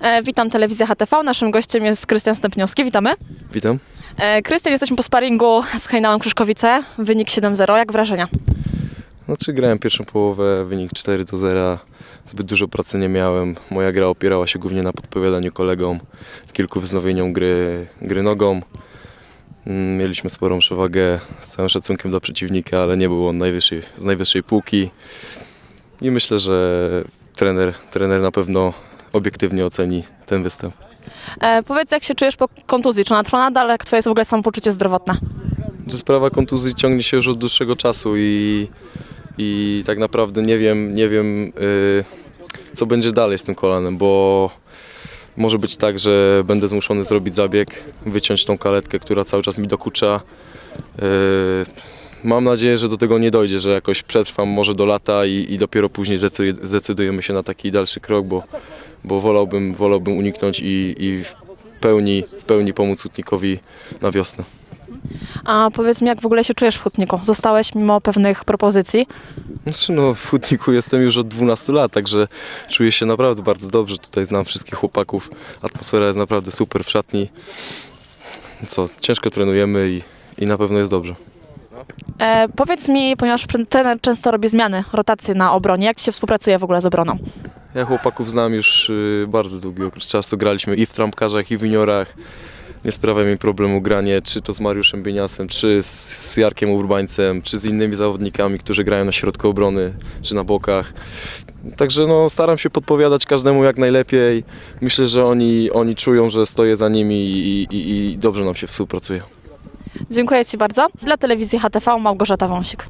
E, witam, telewizja HTV. Naszym gościem jest Krystian Stępniowski. Witamy. Witam. E, Krystian, jesteśmy po sparingu z Hejnałem Krzyszkowice. Wynik 7-0. Jak wrażenia? Znaczy grałem pierwszą połowę, wynik 4 do 0. Zbyt dużo pracy nie miałem. Moja gra opierała się głównie na podpowiadaniu kolegom, kilku wznowieniom gry, gry nogą. Mm, Mieliśmy sporą przewagę z całym szacunkiem dla przeciwnika, ale nie był on najwyższej, z najwyższej półki. I myślę, że trener, trener na pewno obiektywnie oceni ten występ. E, powiedz, jak się czujesz po kontuzji? Czy ona trwa nadal? Jak twoje jest w ogóle samopoczucie zdrowotne? że sprawa kontuzji ciągnie się już od dłuższego czasu i, i tak naprawdę nie wiem, nie wiem y, co będzie dalej z tym kolanem, bo może być tak, że będę zmuszony zrobić zabieg, wyciąć tą kaletkę, która cały czas mi dokucza. Y, mam nadzieję, że do tego nie dojdzie, że jakoś przetrwam może do lata i, i dopiero później zdecy- zdecydujemy się na taki dalszy krok, bo, bo wolałbym, wolałbym uniknąć i, i w pełni, w pełni pomóc Hutnikowi na wiosnę. A powiedz mi, jak w ogóle się czujesz w Hutniku? Zostałeś mimo pewnych propozycji. Znaczy no, w Hutniku jestem już od 12 lat, także czuję się naprawdę bardzo dobrze. Tutaj znam wszystkich chłopaków. Atmosfera jest naprawdę super w szatni. Co, ciężko trenujemy i, i na pewno jest dobrze. E, powiedz mi, ponieważ trener często robi zmiany, rotacje na obronie, jak się współpracuje w ogóle z obroną? Ja chłopaków znam już y, bardzo długi okres czasu. Graliśmy i w trampkarzach, i w juniorach. Nie sprawia mi problemu granie, czy to z Mariuszem Bieniasem, czy z, Jarkiem Urbańcem, czy z innymi zawodnikami, którzy grają na środku obrony, czy na bokach. Także no, staram się podpowiadać każdemu jak najlepiej. Myślę, że oni, oni czują, że stoję za nimi i, i, i dobrze nam się współpracuje. Dziękuję Ci bardzo. Dla telewizji HTV Małgorzata Wąsik.